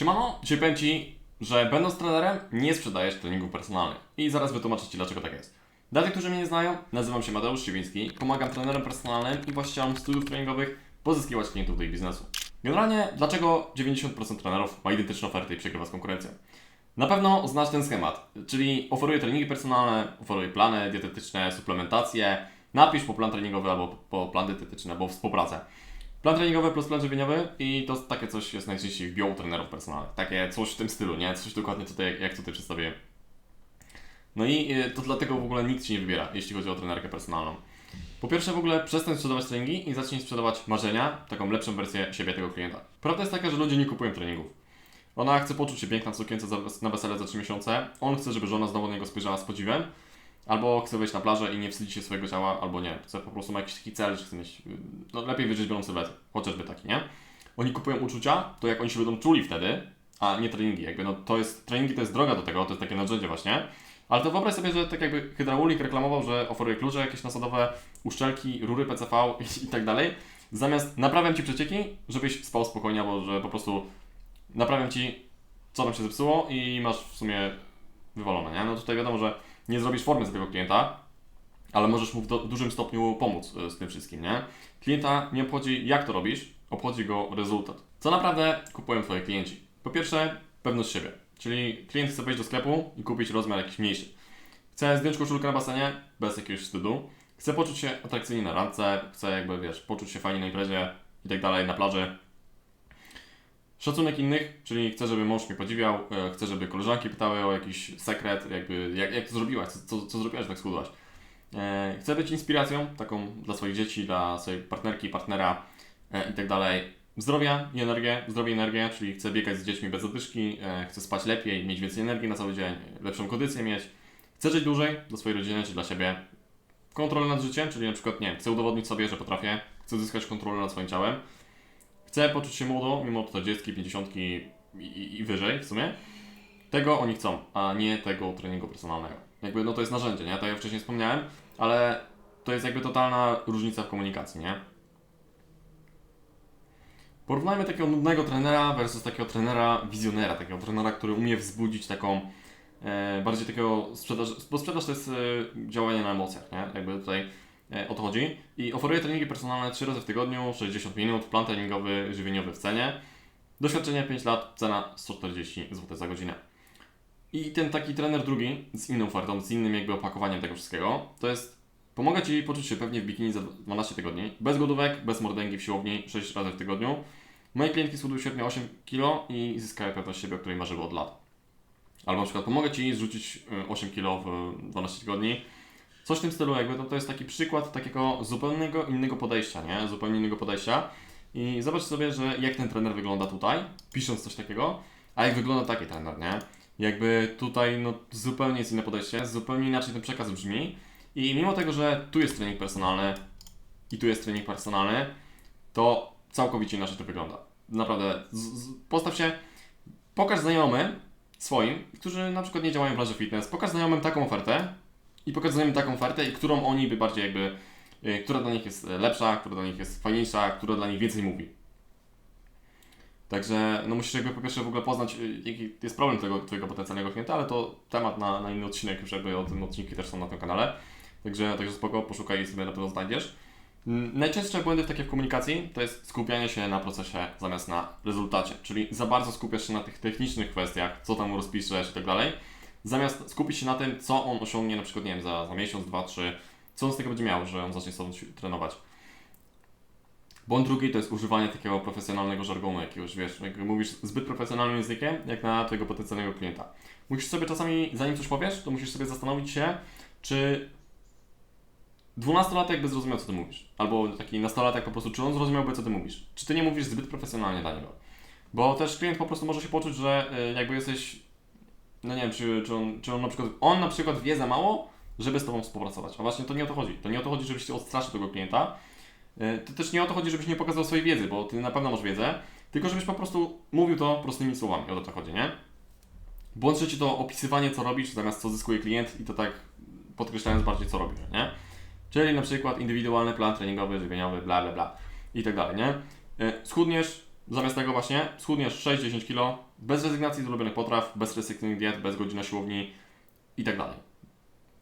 Siemano, dzisiaj powiem Ci, że będąc trenerem nie sprzedajesz treningów personalnych. I zaraz wytłumaczę Ci dlaczego tak jest. Dla tych, którzy mnie nie znają, nazywam się Mateusz Siwiński, pomagam trenerom personalnym i właścicielom studiów treningowych pozyskiwać klientów do ich biznesu. Generalnie, dlaczego 90% trenerów ma identyczne oferty i przegrywa z konkurencją? Na pewno znasz ten schemat, czyli oferuję treningi personalne, oferuję plany dietetyczne, suplementację, napisz po plan treningowy albo po plan dietetyczny, albo współpracę. Plan treningowy plus plan żywieniowy i to takie coś jest najczęściej w bio trenerów personalnych. Takie coś w tym stylu, nie? Coś dokładnie tutaj, jak tutaj przedstawię. No i y, to dlatego w ogóle nikt Ci nie wybiera, jeśli chodzi o trenerkę personalną. Po pierwsze w ogóle przestań sprzedawać treningi i zacznij sprzedawać marzenia, taką lepszą wersję siebie tego klienta. Prawda jest taka, że ludzie nie kupują treningów. Ona chce poczuć się piękna w sukience na wesele za 3 miesiące, on chce, żeby żona znowu na niego spojrzała z podziwem, albo chce wejść na plażę i nie wstydzić się swojego ciała, albo nie, chce po prostu ma jakiś taki cel, że chce mieć, no lepiej wyrzeźbioną sylwetę, chociażby taki, nie? Oni kupują uczucia, to jak oni się będą czuli wtedy, a nie treningi, jakby no to jest, treningi to jest droga do tego, to jest takie narzędzie właśnie, ale to wyobraź sobie, że tak jakby hydraulik reklamował, że oferuje klucze jakieś nasadowe, uszczelki, rury PCV i, i tak dalej, zamiast naprawiam Ci przecieki, żebyś spał spokojnie, albo że po prostu naprawiam Ci, co tam się zepsuło i masz w sumie wywalone, nie? No tutaj wiadomo, że nie zrobisz formy z tego klienta, ale możesz mu w, do, w dużym stopniu pomóc y, z tym wszystkim, nie? Klienta nie obchodzi jak to robisz, obchodzi go rezultat. Co naprawdę kupują Twoje klienci? Po pierwsze, pewność siebie, czyli klient chce wejść do sklepu i kupić rozmiar jakiś mniejszy. Chce zdjąć koszulkę na basenie bez jakiegoś wstydu. Chce poczuć się atrakcyjnie na randce, chce jakby, wiesz, poczuć się fajnie na imprezie i tak dalej, na plaży. Szacunek innych, czyli chcę, żeby mąż mnie podziwiał, e, chcę, żeby koleżanki pytały o jakiś sekret, jakby jak, jak to zrobiłaś, co, co, zrobiłaś, że tak schudłaś. E, Chcę być inspiracją taką dla swoich dzieci, dla swojej partnerki, partnera e, i tak dalej. Zdrowia i energię, zdrowie i energię, czyli chcę biegać z dziećmi bez zadyszki, chcę spać lepiej, mieć więcej energii na cały dzień, lepszą kondycję mieć. Chcę żyć dłużej dla swojej rodziny czy dla siebie. Kontrolę nad życiem, czyli na przykład, nie chcę udowodnić sobie, że potrafię, chcę zyskać kontrolę nad swoim ciałem. Chcę poczuć się młodo, mimo 40, 50 i, i, i wyżej w sumie. Tego oni chcą, a nie tego treningu personalnego. Jakby, no to jest narzędzie, nie? Tak jak wcześniej wspomniałem, ale to jest jakby totalna różnica w komunikacji, nie? Porównajmy takiego nudnego trenera versus takiego trenera wizjonera, takiego trenera, który umie wzbudzić taką e, bardziej takiego sprzedaż, bo sprzedaż to jest e, działanie na emocjach, nie? Jakby tutaj e, o to chodzi. I oferuję treningi personalne 3 razy w tygodniu, 60 minut, plan treningowy, żywieniowy w cenie. Doświadczenie 5 lat, cena 140 zł za godzinę. I ten taki trener drugi, z inną ofertą, z innym jakby opakowaniem tego wszystkiego, to jest Pomogę Ci poczuć się pewnie w bikini za 12 tygodni, bez głodówek, bez mordęgi w siłowni 6 razy w tygodniu. Moje klientki schudły średnio 8 kg i zyskały pewność siebie, o której marzyły od lat. Albo na przykład pomogę Ci zrzucić y, 8 kg w 12 tygodni. Coś w tym stylu jakby, to, to jest taki przykład takiego zupełnego innego podejścia, nie? Zupełnie innego podejścia. I zobacz sobie, że jak ten trener wygląda tutaj, pisząc coś takiego, a jak wygląda taki trener, nie? Jakby tutaj no, zupełnie jest inne podejście, zupełnie inaczej ten przekaz brzmi. I mimo tego, że tu jest trening personalny i tu jest trening personalny, to całkowicie inaczej to wygląda. Naprawdę, postaw się, pokaż znajomym swoim, którzy na przykład nie działają w branży fitness, pokaż znajomym taką ofertę i pokaż znajomym taką ofertę, i którą oni by bardziej jakby, y, która dla nich jest lepsza, która dla nich jest fajniejsza, która dla nich więcej mówi. Także no musisz jakby po pierwsze w ogóle poznać, y, jaki jest problem tego Twojego potencjalnego klienta, ale to temat na, na inny odcinek, już jakby o tym odcinki też są na tym kanale. Także, także spoko, poszukaj i sobie na pewno znajdziesz. Najczęstsze błędy w takiej komunikacji to jest skupianie się na procesie zamiast na rezultacie, czyli za bardzo skupiasz się na tych technicznych kwestiach, co tam rozpiszesz i tak dalej, zamiast skupić się na tym, co on osiągnie na przykład, nie wiem, za, za miesiąc, dwa, trzy, co on z tego będzie miał, że on zacznie sobie trenować. Błąd drugi to jest używanie takiego profesjonalnego żargonu jakiegoś, wiesz, jak mówisz zbyt profesjonalnym językiem, jak na twojego potencjalnego klienta. Musisz sobie czasami, zanim coś powiesz, to musisz sobie zastanowić się, czy dwunastolatek by zrozumiał, co ty mówisz. Albo taki nastolatek po prostu, czy on zrozumiałby, co ty mówisz. Czy ty nie mówisz zbyt profesjonalnie dla niego. Bo też klient po prostu może się poczuć, że y, jakby jesteś, no nie wiem, czy, czy, on, czy on na przykład, on na przykład wie za mało, żeby z tobą współpracować. A właśnie to nie o to chodzi. To nie o to chodzi, żebyś odstraszył tego klienta. Y, To też nie o to chodzi, żebyś nie pokazał swojej wiedzy, bo ty na pewno masz wiedzę, tylko żebyś po prostu mówił to prostymi słowami. O to chodzi, nie? Błąd trzeci to opisywanie, co robisz, zamiast co zyskuje klient i to tak podkreślając bardziej, co robisz, nie? Czyli na przykład indywidualny plan treningowy, żywieniowy, bla bla bla i tak dalej, nie? Y, Schudniesz, zamiast tego właśnie schudniesz 6-10 kg bez rezygnacji z ulubionych potraw, bez restrykcyjnych diet, bez godzin na siłowni i tak dalej.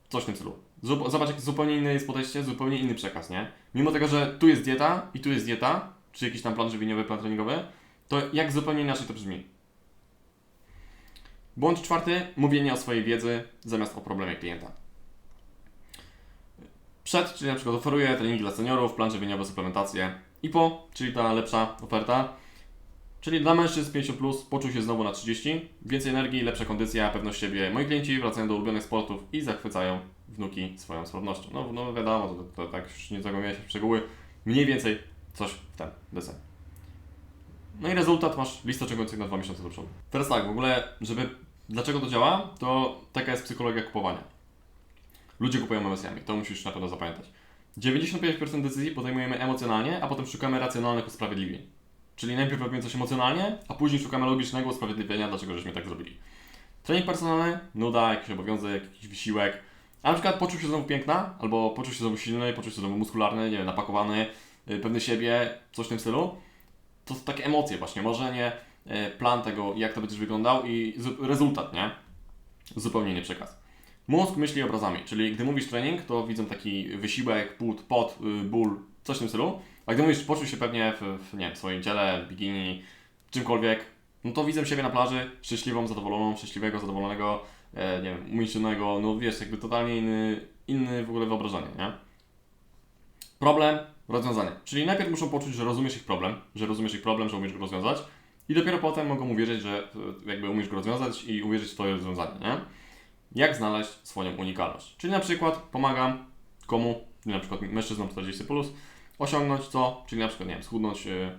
Coś w tym stylu. Zobacz, jak zupełnie inne jest podejście, zupełnie inny przekaz, nie? Mimo tego, że tu jest dieta i tu jest dieta, czy jakiś tam plan żywieniowy, plan treningowy, to jak zupełnie inaczej to brzmi. Błąd czwarty, mówienie o swojej wiedzy zamiast o problemie klienta. Przed, czyli na przykład oferuję treningi dla seniorów, plan żywieniowy, suplementację i po, czyli ta lepsza oferta, czyli dla mężczyzn 50+, plus, poczuł się znowu na 30, więcej energii, lepsza kondycja, pewność siebie. Moi klienci wracają do ulubionych sportów i zachwycają wnuki swoją sprawnością. No, no wiadomo, to, to, to tak już nie zagłębiamy się w szczegóły, mniej więcej coś w ten deseń. No i rezultat masz listę oczekujących na dwa miesiące do przodu. Teraz tak, w ogóle, żeby dlaczego to działa, to taka jest psychologia kupowania. Ludzie kupują emocjami, to musisz na pewno zapamiętać. 95% decyzji podejmujemy emocjonalnie, a potem szukamy racjonalnych usprawiedliwień. Czyli najpierw robimy coś emocjonalnie, a później szukamy logicznego usprawiedliwienia, dlaczego żeśmy tak zrobili. Trening personalny, nuda, jakiś obowiązek, jakiś wysiłek. A na przykład poczuł się znowu piękna, albo poczuł się znowu silny, poczuł się znowu muskularny, nie wiem, napakowany, yy, pewny siebie, coś w tym stylu. To są takie emocje właśnie, marzenie, yy, plan tego, jak to będziesz wyglądał i zu- rezultat, nie? Zupełnie inny przekaz. Mózg myśli obrazami, czyli gdy mówisz trening, to widzą taki wysiłek, płód, pot, yy, ból, coś w tym stylu. A gdy mówisz, poczuł się pewnie w, w, nie w swoim ciele, bikini, czymkolwiek, no to widzę siebie na plaży, szczęśliwą, zadowoloną, szczęśliwego, zadowolonego, e, nie wiem, umięśnionego, no wiesz, jakby totalnie inny, inny w ogóle wyobrażenie, nie? Problem, rozwiązanie. Czyli najpierw muszą poczuć, że rozumiesz ich problem, że rozumiesz ich problem, że umiesz go rozwiązać i dopiero potem mogą uwierzyć, że e, jakby umiesz go rozwiązać i uwierzyć w Twoje rozwiązanie, nie? Jak znaleźć swoją unikalność? Czyli na przykład pomagam komu, na przykład mężczyznom 40+, plus, osiągnąć co? Czyli na przykład, nie wiem, schudnąć e,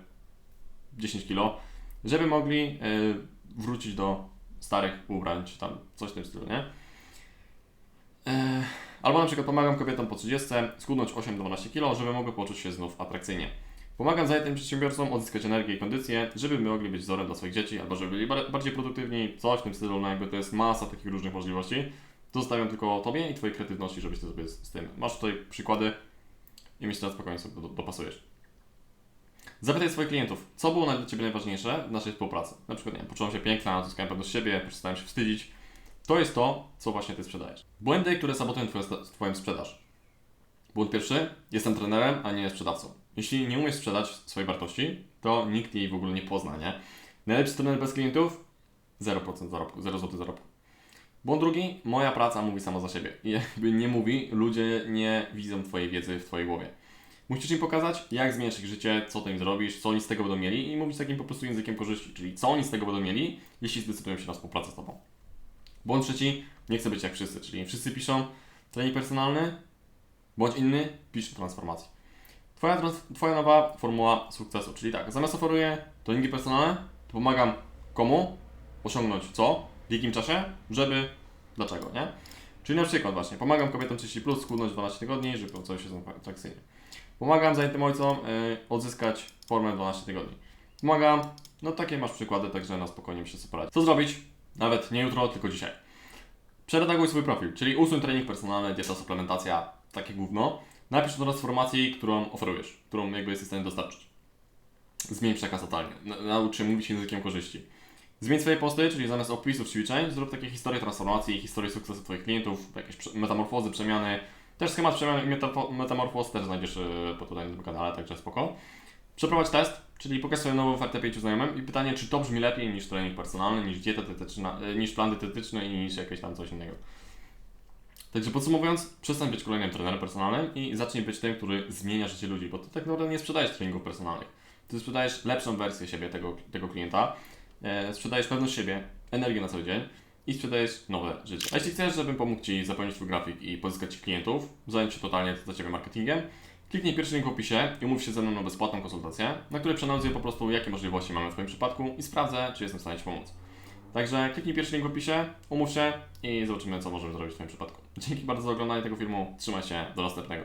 10 kg, żeby mogli e, wrócić do starych ubrań, czy tam coś w tym stylu, nie? E, Albo na przykład pomagam kobietom po 30 schudnąć 8-12 kg, żeby mogły poczuć się znów atrakcyjnie. Pomagam zajętym przedsiębiorcom odzyskać energię i kondycję, żeby mogli być wzorem dla swoich dzieci, albo żeby byli bar- bardziej produktywni, coś w tym stylu, no jakby to jest masa takich różnych możliwości. Zostawiam tylko Tobie i Twojej kreatywności, żebyś Ty sobie z tym. Masz tutaj przykłady i myślę, że spokojnie sobie do, dopasujesz. Zapytaj swoich klientów, co było dla Ciebie najważniejsze w naszej współpracy. Na przykład, nie wiem, poczułam się piękna, odzyskałem pewność siebie, przestałem się wstydzić. To jest to, co właśnie Ty sprzedajesz. Błędy, które sabotują twoją, twoją sprzedaż. Błąd pierwszy, jestem trenerem, a nie sprzedawcą. Jeśli nie umiesz sprzedać swojej wartości, to nikt jej w ogóle nie pozna, nie? Najlepszy trener bez klientów? 0% zarobku, 0 zł zarobku. Błąd drugi, moja praca mówi sama za siebie. Jakby nie mówi, ludzie nie widzą Twojej wiedzy w Twojej głowie. Musisz im pokazać, jak zmieniasz ich życie, co Ty im zrobisz, co oni z tego będą mieli i mówić takim po prostu językiem korzyści, czyli co oni z tego będą mieli, jeśli zdecydują się na współpracę z Tobą. Błąd trzeci, nie chcę być jak wszyscy, czyli wszyscy piszą trening personalny, bądź inny, pisz o transformacji. Twoja, twoja nowa formuła sukcesu, czyli tak, zamiast oferuję treningi personalne, to pomagam komu osiągnąć co, w jakim czasie, żeby, dlaczego, nie? Czyli na przykład właśnie, pomagam kobietom 30+, plus, schudnąć 12 tygodni, żeby poczuły się atrakcyjnie. Pomagam zajętym ojcom y, odzyskać formę 12 tygodni. Pomagam, no takie masz przykłady, także na spokojnie muszę sobie poradzić. Co zrobić? Nawet nie jutro, tylko dzisiaj. Przeredaguj swój profil, czyli usuń trening personalny, dieta, suplementacja, takie gówno. Napisz do transformacji, którą oferujesz, którą jakby jesteś w stanie dostarczyć. Zmień przekaz totalnie. Na- Naucz się mówić językiem korzyści. Zmień swoje posty, czyli zamiast opisów ćwiczeń, zrób takie historie transformacji, historie sukcesu Twoich klientów, jakieś metamorfozy, przemiany. Też schemat przemian i metamorfoz też znajdziesz yy, po tutaj na tym kanale, także spoko. Przeprowadź test, czyli pokaż swoją nową ofertę pięciu znajomym i pytanie, czy to brzmi lepiej niż trening personalny, niż dieta dietetyczna, yy, niż plan dietetyczny i niż jakieś tam coś innego. Także podsumowując, przestań być kolejnym trenerem personalnym i zacznij być tym, który zmienia życie ludzi, bo ty tak naprawdę nie sprzedajesz treningów personalnych. Ty sprzedajesz lepszą wersję siebie, tego, tego klienta, e, sprzedajesz pewność siebie, energię na cały dzień i sprzedajesz nowe życie. A jeśli chcesz, żebym pomógł Ci zapełnić Twój grafik i pozyskać Ci klientów, zająć się totalnie dla Ciebie marketingiem, kliknij pierwszy link w opisie i umów się ze mną na bezpłatną konsultację, na której przeanalizuję po prostu, jakie możliwości mamy w Twoim przypadku i sprawdzę, czy jestem w stanie Ci pomóc. Także kliknij pierwszy link w opisie, umów się i zobaczymy, co możemy zrobić w Twoim przypadku. Dzięki bardzo za oglądanie tego filmu. Trzymaj się, do następnego.